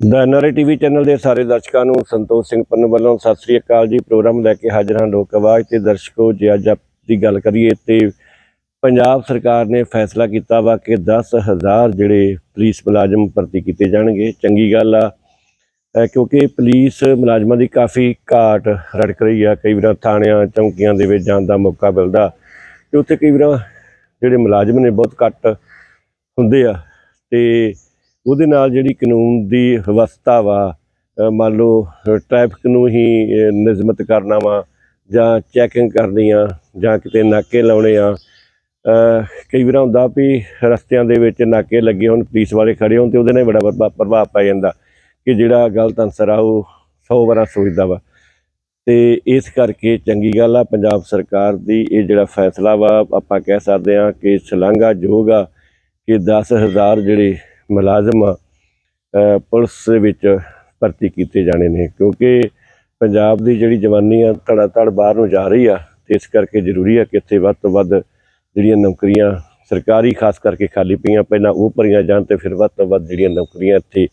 ਦਾ NRI TV channel ਦੇ ਸਾਰੇ ਦਰਸ਼ਕਾਂ ਨੂੰ ਸੰਤੋਸ਼ ਸਿੰਘ ਪੰਨ ਵੱਲੋਂ ਸਤਿ ਸ੍ਰੀ ਅਕਾਲ ਜੀ। ਪ੍ਰੋਗਰਾਮ ਲੈ ਕੇ ਹਾਜ਼ਰ ਹਾਂ ਲੋਕ ਆਵਾਜ਼ ਤੇ ਦਰਸ਼ਕੋ, ਜੇ ਅੱਜ ਆਪ ਦੀ ਗੱਲ ਕਰੀਏ ਤੇ ਪੰਜਾਬ ਸਰਕਾਰ ਨੇ ਫੈਸਲਾ ਕੀਤਾ ਵਾ ਕਿ 10000 ਜਿਹੜੇ ਪੁਲਿਸ ਮੁਲਾਜ਼ਮ ਭਰਤੀ ਕੀਤੇ ਜਾਣਗੇ। ਚੰਗੀ ਗੱਲ ਆ ਕਿਉਂਕਿ ਪੁਲਿਸ ਮੁਲਾਜ਼ਮਾਂ ਦੀ ਕਾਫੀ ਘਾਟ ਰੜਕ ਰਹੀ ਆ। ਕਈ ਵਾਰ ਥਾਣਿਆਂ, ਚੌਂਕੀਆਂ ਦੇ ਵਿੱਚ ਜਾਣ ਦਾ ਮੌਕਾ ਮਿਲਦਾ। ਤੇ ਉੱਥੇ ਕਈ ਵਾਰ ਜਿਹੜੇ ਮੁਲਾਜ਼ਮ ਨੇ ਬਹੁਤ ਘੱਟ ਹੁੰਦੇ ਆ। ਤੇ ਉਹਦੇ ਨਾਲ ਜਿਹੜੀ ਕਾਨੂੰਨ ਦੀ ਵਿਵਸਥਾ ਵਾ ਮੰਨ ਲਓ ਟ੍ਰੈਫਿਕ ਨੂੰ ਹੀ ਨਿਯਮਤ ਕਰਨਾ ਵਾ, ਜਾਂ ਚੈਕਿੰਗ ਕਰਨੀ ਆ, ਜਾਂ ਕਿਤੇ ਨਾਕੇ ਲਾਉਣੇ ਆ ਕਈ ਵਾਰ ਹੁੰਦਾ ਵੀ ਰਸਤਿਆਂ ਦੇ ਵਿੱਚ ਨਾਕੇ ਲੱਗੇ ਹੋਣ, ਪੁਲਿਸ ਵਾਲੇ ਖੜੇ ਹੋਣ ਤੇ ਉਹਦੇ ਨਾਲ ਬੜਾ ਪ੍ਰਭਾਵ ਪੈ ਜਾਂਦਾ ਕਿ ਜਿਹੜਾ ਗਲਤ ਅਨਸਰ ਆ ਉਹ 100 ਵਾਰਾਂ ਸੋਚਦਾ ਵਾ। ਤੇ ਇਸ ਕਰਕੇ ਚੰਗੀ ਗੱਲ ਆ, ਪੰਜਾਬ ਸਰਕਾਰ ਦੀ ਇਹ ਜਿਹੜਾ ਫੈਸਲਾ ਵਾ, ਆਪਾਂ ਕਹਿ ਸਕਦੇ ਆ ਕਿ ਸ਼ਲਾਘਾਯੋਗ ਆ ਕਿ 10000 ਜਿਹੜੇ ਮੁਲਾਜ਼ਮ ਆ, ਪੁਲਿਸ ਦੇ ਵਿੱਚ ਭਰਤੀ ਕੀਤੇ ਜਾਣੇ ਨੇ ਕਿਉਂਕਿ ਪੰਜਾਬ ਦੀ ਜਿਹੜੀ ਜਵਾਨੀ ਆ ਧੜਾ ਧੜ ਬਾਹਰ ਨੂੰ ਜਾ ਰਹੀ ਆ ਤੇ ਇਸ ਕਰਕੇ ਜ਼ਰੂਰੀ ਆ ਕਿ ਇੱਥੇ ਵੱਧ ਤੋਂ ਵੱਧ ਜਿਹੜੀਆਂ ਨੌਕਰੀਆਂ ਸਰਕਾਰੀ ਖਾਸ ਕਰਕੇ ਖਾਲੀ ਪਈਆਂ ਪਹਿਲਾਂ ਉਹ ਭਰੀਆਂ ਜਾਣ ਤੇ ਫਿਰ ਵੱਧ ਤੋਂ ਵੱਧ ਜਿਹੜੀਆਂ ਨੌਕਰੀਆਂ ਇੱਥੇ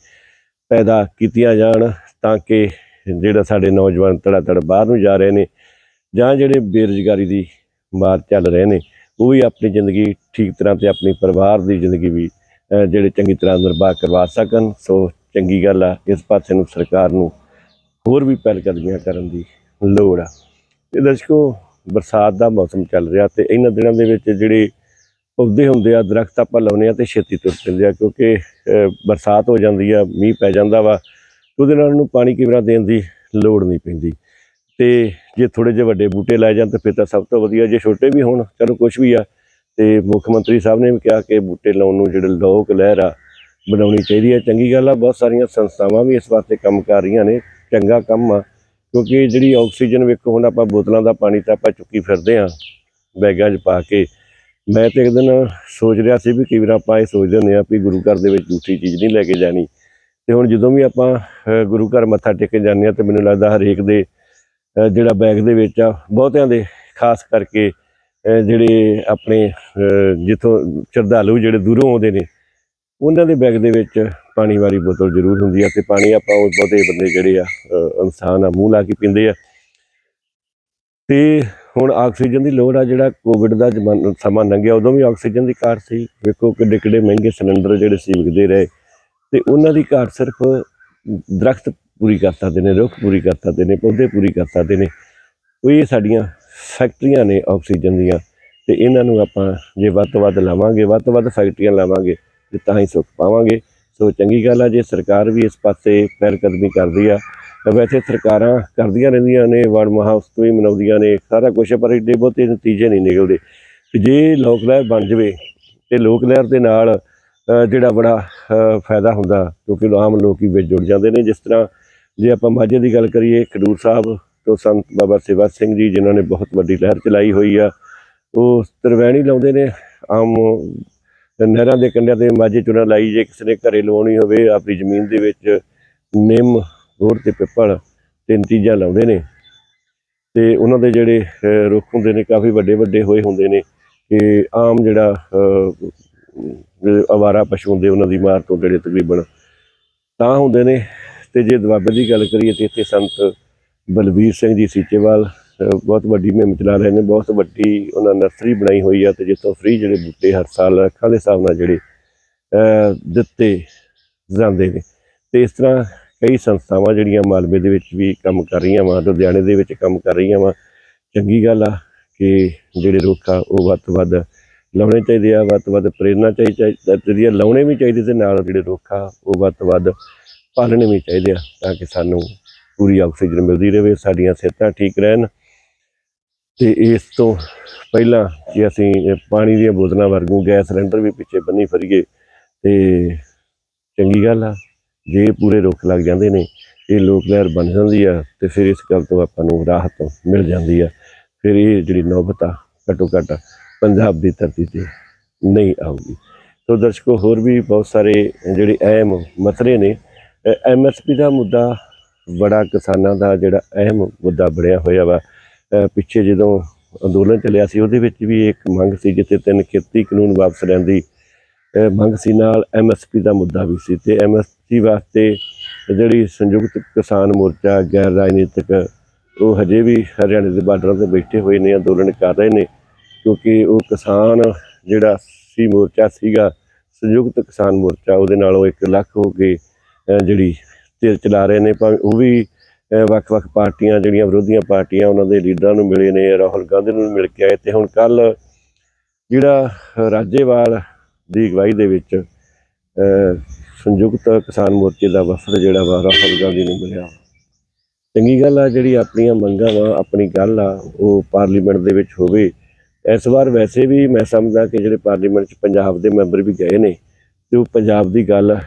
ਪੈਦਾ ਕੀਤੀਆਂ ਜਾਣ ਤਾਂ ਕਿ ਜਿਹੜਾ ਸਾਡੇ ਨੌਜਵਾਨ ਧੜਾ ਧੜ ਬਾਹਰ ਨੂੰ ਜਾ ਰਹੇ ਨੇ ਜਾਂ ਜਿਹੜੇ ਬੇਰੁਜ਼ਗਾਰੀ ਦੀ ਮਾਰ ਚੱਲ ਰਹੇ ਨੇ ਉਹ ਵੀ ਆਪਣੀ ਜ਼ਿੰਦਗੀ ਠੀਕ ਤਰ੍ਹਾਂ ਤੇ ਆਪਣੀ ਪਰਿਵਾਰ ਦੀ ਜ਼ਿੰਦਗੀ ਵੀ ਜਿਹੜੇ ਚੰਗੀ ਤਰ੍ਹਾਂ ਨਿਰਵਾਹ ਕਰਵਾ ਸਕਣ, ਸੋ ਚੰਗੀ ਗੱਲ ਆ, ਇਸ ਪਾਸੇ ਨੂੰ ਸਰਕਾਰ ਨੂੰ ਹੋਰ ਵੀ ਪਹਿਲ ਕਦਮੀਆਂ ਕਰਨ ਦੀ ਲੋੜ ਆ। ਤੇ ਦਰਸ਼ਕੋ, ਬਰਸਾਤ ਦਾ ਮੌਸਮ ਚੱਲ ਰਿਹਾ ਤੇ ਇਹਨਾਂ ਦਿਨਾਂ ਦੇ ਵਿੱਚ ਜਿਹੜੇ ਪੌਦੇ ਹੁੰਦੇ ਆ, ਦਰਖਤ ਆਪਾਂ ਲਾਉਂਦੇ ਆ ਤੇ ਛੇਤੀ ਤੁਰ ਪੈਂਦੇ ਆ, ਕਿਉਂਕਿ ਬਰਸਾਤ ਹੋ ਜਾਂਦੀ ਆ, ਮੀਂਹ ਪੈ ਜਾਂਦਾ ਵਾ ਉਹਦੇ ਨਾਲ ਉਹਨੂੰ ਪਾਣੀ ਕਿਵਰਾਂ ਦੇਣ ਦੀ ਲੋੜ ਨਹੀਂ ਪੈਂਦੀ। ਤੇ ਜੇ ਥੋੜੇ ਜਿਹੇ ਵੱਡੇ ਬੂਟੇ ਲਾਏ ਜਾਣ ਤਾਂ ਫਿਰ ਤਾਂ ਸਭ ਤੋਂ ਵਧੀਆ, ਜੇ ਛੋਟੇ ਵੀ ਹੋਣ, ਚਲੋ ਕੁਝ ਵੀ ਆ ਤੇ ਮੁੱਖ ਮੰਤਰੀ ਸਾਹਿਬ ਨੇ ਵੀ ਕਿਹਾ ਕਿ ਬੂਟੇ ਲਾਉਣ ਨੂੰ ਜਿਹੜੇ ਲੋਕ ਲਹਿਰ ਆ, ਬਣਾਉਣੀ ਚਾਹੀਦੀ ਹੈ ਚੰਗੀ ਗੱਲ ਆ, ਬਹੁਤ ਸਾਰੀਆਂ ਸੰਸਥਾਵਾਂ ਵੀ ਇਸ ਵਾਸਤੇ ਕੰਮ ਕਰ ਰਹੀਆਂ ਨੇ, ਚੰਗਾ ਕੰਮ ਆ। ਕਿਉਂਕਿ ਜਿਹੜੀ ਆਕਸੀਜਨ ਵੇਖੋ, ਹੁਣ ਆਪਾਂ ਬੋਤਲਾਂ ਦਾ ਪਾਣੀ ਤਾਂ ਆਪਾਂ ਚੁੱਕੀ ਫਿਰਦੇ ਆ, ਬੈਗਾਂ 'ਚ ਪਾ ਕੇ। ਮੈਂ ਤੇ ਇੱਕ ਦਿਨ ਸੋਚ ਰਿਹਾ ਸੀ ਵੀ ਕਈ ਵਾਰ ਆਪਾਂ ਇਹ ਸੋਚਦੇ ਹੁੰਦੇ ਆ ਵੀ ਗੁਰੂ ਘਰ ਦੇ ਵਿੱਚ ਦੂਸਰੀ ਚੀਜ਼ ਨਹੀਂ ਲੈ ਕੇ ਜਾਣੀ। ਤੇ ਹੁਣ ਜਦੋਂ ਵੀ ਆਪਾਂ ਗੁਰੂ ਘਰ ਮੱਥਾ ਟੇਕ ਕੇ ਜਾਂਦੇ ਆ ਤੇ ਮੈਨੂੰ ਲੱਗਦਾ ਹਰੇਕ ਦੇ ਜਿਹੜਾ ਬੈਗ ਦੇ ਵਿੱਚ ਆ, ਬਹੁਤਿਆਂ ਦੇ, ਖਾਸ ਕਰਕੇ ਜਿਹੜੇ ਆਪਣੇ ਜਿੱਥੋਂ ਸ਼ਰਧਾਲੂ ਜਿਹੜੇ ਦੂਰੋਂ ਆਉਂਦੇ ਨੇ, ਉਹਨਾਂ ਦੇ ਬੈਗ ਦੇ ਵਿੱਚ ਪਾਣੀ ਵਾਲੀ ਬੋਤਲ ਜ਼ਰੂਰ ਹੁੰਦੀ ਆ ਤੇ ਪਾਣੀ ਆਪਾਂ ਉਹ ਬਹੁਤੇ ਬੰਦੇ ਜਿਹੜੇ ਆ ਇਨਸਾਨ ਆ, ਮੂੰਹ ਲਾ ਕੇ ਪੀਂਦੇ ਆ। ਤੇ ਹੁਣ ਆਕਸੀਜਨ ਦੀ ਲੋੜ ਆ, ਜਿਹੜਾ ਕੋਵਿਡ ਦਾ ਜ਼ਮਾਨ- ਸਮਾਂ ਲੰਘਿਆ, ਉਦੋਂ ਵੀ ਆਕਸੀਜਨ ਦੀ ਘਾਟ ਸੀ। ਵੇਖੋ ਕਿੱਡੇ ਕਿੱਡੇ ਮਹਿੰਗੇ ਸਿਲੰਡਰ ਜਿਹੜੇ ਸੀ ਵਿਕਦੇ ਰਹੇ। ਤੇ ਉਹਨਾਂ ਦੀ ਘਾਟ ਸਿਰਫ ਦਰਖਤ ਪੂਰੀ ਕਰ ਸਕਦੇ ਨੇ, ਰੁੱਖ ਪੂਰੀ ਕਰ ਸਕਦੇ ਨੇ, ਪੌਦੇ ਪੂਰੀ ਕਰ ਸਕਦੇ ਨੇ। ਉਹ ਇਹ ਸਾਡੀਆਂ ਫੈਕਟਰੀਆਂ ਨੇ ਆਕਸੀਜਨ ਦੀਆਂ ਤੇ ਇਹਨਾਂ ਨੂੰ ਆਪਾਂ ਜੇ ਵੱਧ ਤੋਂ ਵੱਧ ਲਾਵਾਂਗੇ, ਵੱਧ ਤੋਂ ਵੱਧ ਫੈਕਟਰੀਆਂ ਲਾਵਾਂਗੇ ਤੇ ਤਾਂ ਹੀ ਸੁੱਖ ਪਾਵਾਂਗੇ। ਸੋ ਚੰਗੀ ਗੱਲ ਆ, ਜੇ ਸਰਕਾਰ ਵੀ ਇਸ ਪਾਸੇ ਪਹਿਲ ਕਦਮੀ ਕਰਦੀ ਆ ਵੈਸੇ ਸਰਕਾਰਾਂ ਕਰਦੀਆਂ ਰਹਿੰਦੀਆਂ ਨੇ ਵੜ ਮਹਾਉਤਸਵ ਮਨਾਉਂਦੀਆਂ ਨੇ, ਸਾਰਾ ਕੁਝ ਪਰ ਇੱਡੇ ਬਹੁਤੇ ਨਤੀਜੇ ਨਹੀਂ ਨਿਕਲਦੇ। ਤੇ ਜੇ ਲੋਕ ਲਹਿਰ ਬਣ ਜਵੇ ਤੇ ਲੋਕ ਲਹਿਰ ਦੇ ਨਾਲ ਜਿਹੜਾ ਬੜਾ ਫਾਇਦਾ ਹੁੰਦਾ, ਕਿਉਂਕਿ ਆਮ ਲੋਕ ਹੀ ਵਿੱਚ ਜੁੜ ਜਾਂਦੇ ਨੇ। ਜਿਸ ਤਰ੍ਹਾਂ ਜੇ ਆਪਾਂ ਮਾਝੇ ਦੀ ਗੱਲ ਕਰੀਏ, ਖਡੂਰ ਸਾਹਿਬ ਤੋਂ ਸੰਤ ਬਾਬਾ ਸੇਵਾ ਸਿੰਘ ਜੀ, ਜਿਨ੍ਹਾਂ ਨੇ ਬਹੁਤ ਵੱਡੀ ਲਹਿਰ ਚਲਾਈ ਹੋਈ ਆ। ਉਹ ਤਰਵੈਣੀ ਲਾਉਂਦੇ ਨੇ, ਆਮ ਨਹਿਰਾਂ ਦੇ ਕੰਢਿਆਂ ਤੇ ਮਾਝੇ ਚੁਣਾ ਲਾਈ, ਜੇ ਕਿਸੇ ਨੇ ਘਰੇ ਲਵਾਉਣੀ ਹੋਵੇ ਆਪਣੀ ਜ਼ਮੀਨ ਦੇ ਵਿੱਚ ਨਿੰਮ, ਹੋਰ ਤੇ ਪਿੱਪਲ ਤਿੰਨ ਚੀਜ਼ਾਂ ਲਾਉਂਦੇ ਨੇ। ਤੇ ਉਹਨਾਂ ਦੇ ਜਿਹੜੇ ਰੁੱਖ ਹੁੰਦੇ ਨੇ, ਕਾਫੀ ਵੱਡੇ ਵੱਡੇ ਹੋਏ ਹੁੰਦੇ ਨੇ ਕਿ ਆਮ ਜਿਹੜਾ ਅਵਾਰਾ ਪਸ਼ੂ ਹੁੰਦੇ, ਉਹਨਾਂ ਦੀ ਮਾਰ ਤੋਂ ਜਿਹੜੇ ਤਕਰੀਬਨ ਤਾਂ ਹੁੰਦੇ ਨੇ। ਤੇ ਜੇ ਦੁਆਬੇ ਦੀ ਗੱਲ ਕਰੀਏ, ਤੇ ਇੱਥੇ ਸੰਤ ਬਲਬੀਰ ਸਿੰਘ ਜੀ ਸੀਚੇਵਾਲ ਬਹੁਤ ਵੱਡੀ ਮੁਹਿੰਮ ਚਲਾ ਰਹੇ ਨੇ, ਬਹੁਤ ਵੱਡੀ ਉਹਨਾਂ ਨਰਸਰੀ ਬਣਾਈ ਹੋਈ ਆ ਤੇ ਜਿੱਥੋਂ ਫ੍ਰੀ ਜਿਹੜੇ ਬੂਟੇ ਹਰ ਸਾਲ ਅੱਖਾਂ ਦੇ ਹਿਸਾਬ ਨਾਲ ਜਿਹੜੇ ਦਿੱਤੇ ਜਾਂਦੇ ਨੇ। ਤੇ ਇਸ ਤਰ੍ਹਾਂ ਕਈ ਸੰਸਥਾਵਾਂ ਜਿਹੜੀਆਂ ਮਾਲਵੇ ਦੇ ਵਿੱਚ ਵੀ ਕੰਮ ਕਰ ਰਹੀਆਂ ਵਾ, ਲੁਧਿਆਣੇ ਦੇ ਵਿੱਚ ਕੰਮ ਕਰ ਰਹੀਆਂ ਵਾ। ਚੰਗੀ ਗੱਲ ਆ ਕਿ ਜਿਹੜੇ ਰੁੱਖ ਆ ਉਹ ਵੱਧ ਤੋਂ ਵੱਧ ਲਾਉਣੇ ਚਾਹੀਦੇ ਆ, ਵੱਧ ਤੋਂ ਵੱਧ ਪ੍ਰੇਰਨਾ ਚਾਹੀਦੀ ਆ ਲਾਉਣੇ ਵੀ ਚਾਹੀਦੇ ਤੇ ਨਾਲ ਜਿਹੜੇ ਰੁੱਖ ਆ ਉਹ ਵੱਧ ਤੋਂ ਵੱਧ ਪਾਲਣੇ ਵੀ ਚਾਹੀਦੇ ਆ ਤਾਂ ਕਿ ਸਾਨੂੰ ਪੂਰੀ ਆਕਸੀਜਨ ਮਿਲਦੀ ਰਹੇ, ਸਾਡੀਆਂ ਸਿਹਤਾਂ ਠੀਕ ਰਹਿਣ। ਤੇ ਇਸ ਤੋਂ ਪਹਿਲਾਂ ਕਿ ਅਸੀਂ ਪਾਣੀ ਦੀਆਂ ਬੋਤਲਾਂ ਵਰਗੂ ਗੈਸ ਸਿਲੰਡਰ ਵੀ ਪਿੱਛੇ ਬੰਨੀ ਫਰੀਏ, ਤੇ ਚੰਗੀ ਗੱਲ ਆ, ਜੇ ਪੂਰੇ ਰੁੱਖ ਲੱਗ ਜਾਂਦੇ ਨੇ, ਇਹ ਲੋਕ ਲਹਿਰ ਬਣ ਜਾਂਦੀ ਆ, ਤੇ ਫਿਰ ਇਸ ਗੱਲ ਤੋਂ ਆਪਾਂ ਨੂੰ ਰਾਹਤ ਮਿਲ ਜਾਂਦੀ ਆ। ਫਿਰ ਇਹ ਜਿਹੜੀ ਨੌਬਤ ਆ, ਘੱਟੋ ਘੱਟ ਪੰਜਾਬ ਦੀ ਧਰਤੀ ਤੇ ਨਹੀਂ ਆਊਗੀ। ਤੋ ਦਰਸ਼ਕੋ, ਹੋਰ ਵੀ ਬਹੁਤ ਸਾਰੇ ਜਿਹੜੇ ਅਹਿਮ ਮਸਲੇ ਨੇ ਐਮਐਸਪੀ ਦਾ ਮੁੱਦਾ ਬੜਾ ਕਿਸਾਨਾਂ ਦਾ ਜਿਹੜਾ ਅਹਿਮ ਮੁੱਦਾ ਬਣਿਆ ਹੋਇਆ ਵਾ। ਪਿੱਛੇ ਜਦੋਂ ਅੰਦੋਲਨ ਚੱਲਿਆ ਸੀ, ਉਹਦੇ ਵਿੱਚ ਵੀ ਇੱਕ ਮੰਗ ਸੀ, ਜਿੱਥੇ ਤਿੰਨ ਖੇਤੀ ਕਾਨੂੰਨ ਵਾਪਸ ਲੈਣ ਦੀ ਮੰਗ ਸੀ। ਨਾਲ ਐਮਐਸਪੀ ਦਾ ਮੁੱਦਾ ਵੀ ਸੀ ਤੇ ਐਮਐਸਪੀ ਵਾਸਤੇ ਜਿਹੜੀ ਸੰਯੁਕਤ ਕਿਸਾਨ ਮੋਰਚਾ, ਗੈਰ ਰਾਜਨੀਤਿਕ, ਉਹ ਹਜੇ ਵੀ ਹਰਿਆਣੇ ਦੇ ਬਾਰਡਰਾਂ ਤੇ ਬੈਠੇ ਹੋਏ ਨੇ, ਅੰਦੋਲਨ ਕਰ ਰਹੇ ਨੇ, ਕਿਉਂਕਿ ਉਹ ਕਿਸਾਨ ਜਿਹੜਾ ਸੀ ਮੋਰਚਾ ਸੀਗਾ, ਸੰਯੁਕਤ ਕਿਸਾਨ ਮੋਰਚਾ, ਉਹਦੇ ਨਾਲੋਂ ਉਹ 1 ਲੱਖ ਹੋ ਕੇ ਜਿਹੜੀ ਤੇਲ ਚਲਾ ਰਹੇ ਨੇ, ਭਾਵੇਂ ਉਹ ਵੀ ਵੱਖ-ਵੱਖ ਪਾਰਟੀਆਂ, ਜਿਹੜੀਆਂ ਵਿਰੋਧੀਆਂ ਪਾਰਟੀਆਂ ਉਹਨਾਂ ਦੇ ਲੀਡਰਾਂ ਨੂੰ ਮਿਲੇ ਨੇ, ਰਾਹੁਲ ਗਾਂਧੀ ਨੂੰ ਮਿਲ ਕੇ ਆਏ ਤੇ ਹੁਣ ਕੱਲ ਜਿਹੜਾ ਰਾਜੇਵਾਲ ਦੀ ਅਗਵਾਈ ਦੇ ਵਿੱਚ ਸੰਯੁਕਤ ਕਿਸਾਨ ਮੋਰਚੇ ਦਾ ਵਫਦ ਜਿਹੜਾ ਵਾ, ਰਾਹੁਲ ਗਾਂਧੀ ਨੂੰ ਮਿਲਿਆ। ਚੰਗੀ ਗੱਲ ਆ, ਜਿਹੜੀ ਆਪਣੀਆਂ ਮੰਗਾਂ ਵਾ, ਆਪਣੀ ਗੱਲ ਆ, ਉਹ ਪਾਰਲੀਮੈਂਟ ਦੇ ਵਿੱਚ ਹੋਵੇ। ਇਸ ਵਾਰ ਵੈਸੇ ਵੀ ਮੈਂ ਸਮਝਦਾ ਕਿ ਜਿਹੜੇ ਪਾਰਲੀਮੈਂਟ 'ਚ ਪੰਜਾਬ ਦੇ ਮੈਂਬਰ ਵੀ ਗਏ ਨੇ, ਤੇ ਉਹ ਪੰਜਾਬ ਦੀ ਗੱਲ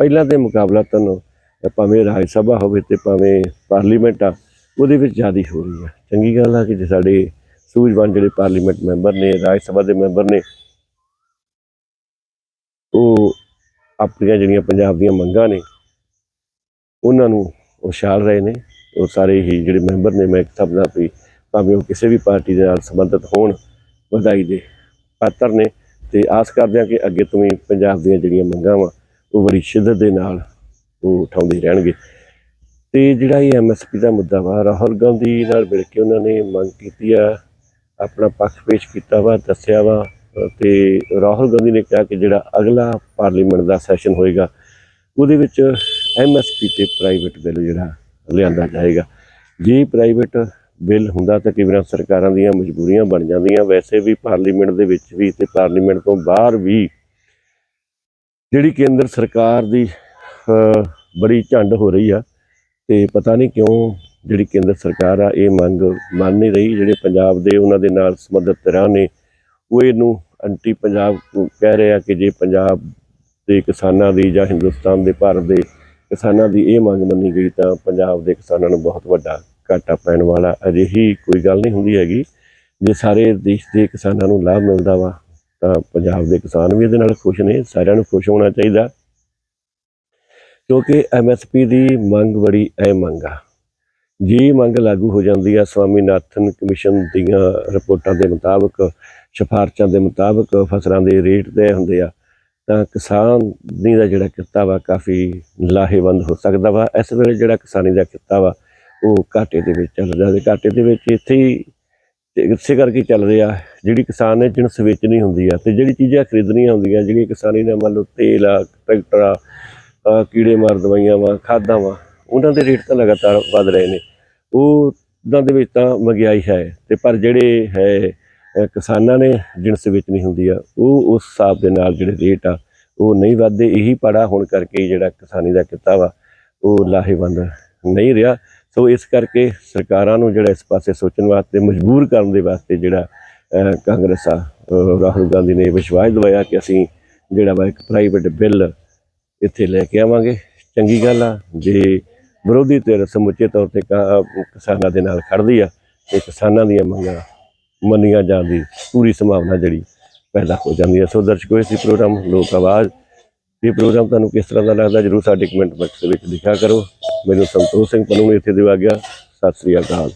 ਪਹਿਲਾਂ ਦੇ ਮੁਕਾਬਲਾ ਤੁਹਾਨੂੰ ਭਾਵੇਂ ਰਾਜ ਸਭਾ ਹੋਵੇ ਤੇ ਭਾਵੇਂ ਪਾਰਲੀਮੈਂਟ ਆ, ਉਹਦੇ ਵਿੱਚ ਜ਼ਿਆਦਾ ਹੋ ਰਹੀ ਆ ਚੰਗੀ ਗੱਲ ਆ ਕਿ ਜੇ ਸਾਡੇ ਸੂਝਵਾਨ ਜਿਹੜੇ ਪਾਰਲੀਮੈਂਟ ਮੈਂਬਰ ਨੇ, ਰਾਜ ਸਭਾ ਦੇ ਮੈਂਬਰ ਨੇ, ਉਹ ਆਪਣੀਆਂ ਜਿਹੜੀਆਂ ਪੰਜਾਬ ਦੀਆਂ ਮੰਗਾਂ ਨੇ, ਉਹਨਾਂ ਨੂੰ ਉਛਾਲ ਰਹੇ ਨੇ। ਉਹ ਸਾਰੇ ਹੀ ਜਿਹੜੇ ਮੈਂਬਰ ਨੇ, ਮੈਂ ਸਭ ਦਾ ਵੀ ਭਾਵੇਂ ਉਹ ਕਿਸੇ ਵੀ ਪਾਰਟੀ ਦੇ ਨਾਲ ਸੰਬੰਧਿਤ ਹੋਣ, ਵਧਾਈ ਦੇ ਪਾਤਰ ਨੇ। ਤੇ ਆਸ ਕਰਦੇ ਹਾਂ ਕਿ ਅੱਗੇ ਤੋਂ ਵੀ ਪੰਜਾਬ ਦੀਆਂ ਜਿਹੜੀਆਂ ਮੰਗਾਂ ਵਾ, ਉਹ ਬੜੀ ਸ਼ਿੱਦਤ ਦੇ ਨਾਲ ਉਠਾਉਂਦੇ ਰਹਿਣਗੇ। ਤੇ ਜਿਹੜਾ ਇਹ ਐਮਐਸਪੀ ਦਾ ਮੁੱਦਾ ਵਾ ਰਾਹੁਲ ਗਾਂਧੀ ਨਾਲ ਮਿਲ ਕੇ ਉਹਨਾਂ ਨੇ ਮੰਗ ਕੀਤੀ ਆ ਆਪਣਾ ਪੱਖ ਪੇਸ਼ ਕੀਤਾ ਵਾ ਦੱਸਿਆ ਵਾ ਅ, ਤੇ ਰਾਹੁਲ ਗਾਂਧੀ ਨੇ ਕਿਹਾ ਕਿ ਜਿਹੜਾ ਅਗਲਾ ਪਾਰਲੀਮੈਂਟ ਦਾ ਸੈਸ਼ਨ ਹੋਏਗਾ ਉਹਦੇ ਵਿੱਚ ਐਮਐਸਪੀ ਤੇ ਪ੍ਰਾਈਵੇਟ ਬਿੱਲ ਜਿਹੜਾ ਲਿਆਂਦਾ ਜਾਏਗਾ। ਜੇ ਪ੍ਰਾਈਵੇਟ ਬਿੱਲ ਹੁੰਦਾ ਤਾਂ ਕਈ ਵਾਰ ਸਰਕਾਰਾਂ ਦੀਆਂ ਮਜਬੂਰੀਆਂ ਬਣ ਜਾਂਦੀਆਂ। ਵੈਸੇ ਵੀ ਪਾਰਲੀਮੈਂਟ ਦੇ ਵਿੱਚ ਵੀ ਤੇ ਪਾਰਲੀਮੈਂਟ ਤੋਂ ਬਾਹਰ ਵੀ ਜਿਹੜੀ ਕੇਂਦਰ ਸਰਕਾਰ ਦੀ ਬੜੀ ਝੰਡ ਹੋ ਰਹੀ ਆ ਤੇ ਪਤਾ ਨਹੀਂ ਕਿਉਂ ਜਿਹੜੀ ਕੇਂਦਰ ਸਰਕਾਰ ਆ, ਇਹ ਮੰਗ ਮੰਨ ਨਹੀਂ ਰਹੀ। ਜਿਹੜੇ ਪੰਜਾਬ ਦੇ ਉਹਨਾਂ ਦੇ ਨਾਲ ਸੰਬੰਧਿਤ ਧਿਰਾਂ ਨੇ, ਉਹ ਇਹਨੂੰ ਐਂਟੀ ਪੰਜਾਬ ਕਹਿ ਰਹੇ ਆ ਕਿ ਜੇ ਪੰਜਾਬ ਦੇ ਕਿਸਾਨਾਂ ਦੀ ਜਾਂ ਹਿੰਦੁਸਤਾਨ ਦੇ ਭਾਰਤ ਦੇ ਕਿਸਾਨਾਂ ਦੀ ਇਹ ਮੰਗ ਮੰਨੀ ਗਈ ਤਾਂ ਪੰਜਾਬ ਦੇ ਕਿਸਾਨਾਂ ਨੂੰ ਬਹੁਤ ਵੱਡਾ ਘਾਟਾ ਪੈਣ ਵਾਲਾ ਅਜਿਹੀ ਕੋਈ ਗੱਲ ਨਹੀਂ ਹੁੰਦੀ ਹੈਗੀ। ਜੇ ਸਾਰੇ ਦੇਸ਼ ਦੇ ਕਿਸਾਨਾਂ ਨੂੰ ਲਾਭ ਮਿਲਦਾ ਵਾ, ਤਾਂ ਪੰਜਾਬ ਦੇ ਕਿਸਾਨ ਵੀ ਇਹਦੇ ਨਾਲ ਖੁਸ਼ ਨੇ, ਸਾਰਿਆਂ ਨੂੰ ਖੁਸ਼ ਹੋਣਾ ਚਾਹੀਦਾ। ਕਿਉਂਕਿ ਐਮਐਸਪੀ ਦੀ ਮੰਗ ਬੜੀ ਅਹਿਮ ਮੰਗ ਆ। ਜੇ ਮੰਗ ਲਾਗੂ ਹੋ ਜਾਂਦੀ ਆ ਸਵਾਮੀਨਾਥਨ ਕਮਿਸ਼ਨ ਦੀਆਂ ਰਿਪੋਰਟਾਂ ਦੇ ਮੁਤਾਬਕ, ਸਿਫਾਰਸ਼ਾਂ ਦੇ ਮੁਤਾਬਕ ਫਸਲਾਂ ਦੇ ਰੇਟ ਤੈਅ ਹੁੰਦੇ ਆ। ਤਾਂ ਕਿਸਾਨ ਦੀ ਦਾ ਜਿਹੜਾ ਕਿੱਤਾ ਵਾ ਕਾਫੀ ਲਾਹੇਵੰਦ ਹੋ ਸਕਦਾ ਵਾ। ਇਸ ਵੇਲੇ ਜਿਹੜਾ ਕਿਸਾਨੀ ਦਾ ਕਿੱਤਾ ਵਾ, ਉਹ ਘਾਟੇ ਦੇ ਵਿੱਚ ਚੱਲ ਰਿਹਾ ਤੇ ਘਾਟੇ ਦੇ ਵਿੱਚ ਇੱਥੇ ਹੀ ਇਸੇ ਕਰਕੇ ਚੱਲ ਰਿਹਾ। ਜਿਹੜੀ ਕਿਸਾਨ ਨੇ ਜਿਣਸ ਵੇਚਣੀ ਹੁੰਦੀ ਆ ਤੇ ਜਿਹੜੀ ਚੀਜ਼ਾਂ ਖਰੀਦਣੀਆਂ ਹੁੰਦੀਆਂ, ਜਿਹੜੀਆਂ ਕਿਸਾਨੀ ਨੇ ਮੰਨ ਲਓ ਤੇਲ ਆ, ਟਰੈਕਟਰ ਆ ਕੀੜੇ ਮਾਰ ਦਵਾਈਆਂ ਵਾ, ਖਾਦਾਂ ਵਾ, ਉਹਨਾਂ ਦੇ ਰੇਟ ਤਾਂ ਲਗਾਤਾਰ ਵਧ ਰਹੇ ਨੇ। ਉਹ ਉਹਨਾਂ ਦੇ ਵਿੱਚ ਤਾਂ ਮਹਿੰਗਾਈ ਹੈ, ਤੇ ਪਰ ਜਿਹੜੇ ਹੈ ਕਿਸਾਨਾਂ ਨੇ ਜਿਣਸ ਨਹੀਂ ਹੁੰਦੀ ਆ, ਉਹ ਉਸ ਹਿਸਾਬ ਦੇ ਨਾਲ ਜਿਹੜੇ ਰੇਟ ਆ, ਉਹ ਨਹੀਂ ਵੱਧਦੇ। ਇਹੀ ਪੜਾ ਹੋਣ ਕਰਕੇ ਜਿਹੜਾ ਕਿਸਾਨੀ ਦਾ ਕਿੱਤਾ ਵਾ, ਉਹ ਲਾਹੇਵੰਦ ਨਹੀਂ ਰਿਹਾ। ਸੋ ਇਸ ਕਰਕੇ ਸਰਕਾਰਾਂ ਨੂੰ ਜਿਹੜਾ ਇਸ ਪਾਸੇ ਸੋਚਣ ਵਾਸਤੇ, ਮਜਬੂਰ ਕਰਨ ਦੇ ਵਾਸਤੇ ਜਿਹੜਾ ਕਾਂਗਰਸ ਆ ਰਾਹੁਲ ਗਾਂਧੀ ਨੇ ਵਿਸ਼ਵਾਸ ਦਿਵਾਇਆ ਕਿ ਅਸੀਂ ਜਿਹੜਾ ਵਾ ਇੱਕ ਪ੍ਰਾਈਵੇਟ ਬਿੱਲ ਇੱਥੇ ਲੈ ਕੇ ਆਵਾਂਗੇ। ਚੰਗੀ ਗੱਲ ਆ, ਜੇ ਵਿਰੋਧੀ ਧਿਰ ਸਮੁੱਚੇ ਤੌਰ ਤੇ ਕਾ- ਕਿਸਾਨਾਂ ਦੇ ਨਾਲ ਖੜਦੀ ਆ, ਤੇ ਕਿਸਾਨਾਂ ਦੀਆਂ ਮੰਗਾਂ ਮੰਨੀਆਂ ਜਾਣ ਦੀ ਪੂਰੀ ਸੰਭਾਵਨਾ ਜਿਹੜੀ ਪੈਦਾ ਹੋ ਜਾਂਦੀ ਹੈ ਸੋ ਦਰਸ਼ਕੋ, ਇਸ ਪ੍ਰੋਗਰਾਮ ਲੋਕ ਆਵਾਜ਼, ਇਹ ਪ੍ਰੋਗਰਾਮ ਤੁਹਾਨੂੰ ਕਿਸ ਤਰ੍ਹਾਂ ਦਾ ਲੱਗਦਾ ਜਰੂਰ ਸਾਡੇ ਕਮੈਂਟ ਬਾਕਸ ਦੇ ਵਿੱਚ ਲਿਖਿਆ ਕਰੋ। ਮੈਨੂੰ ਸੰਤੋਖ ਸਿੰਘ ਪਨੂ ਇੱਥੇ ਦਿਵਾ ਗਿਆ ਸਤਿ ਸ੍ਰੀ ਅਕਾਲ।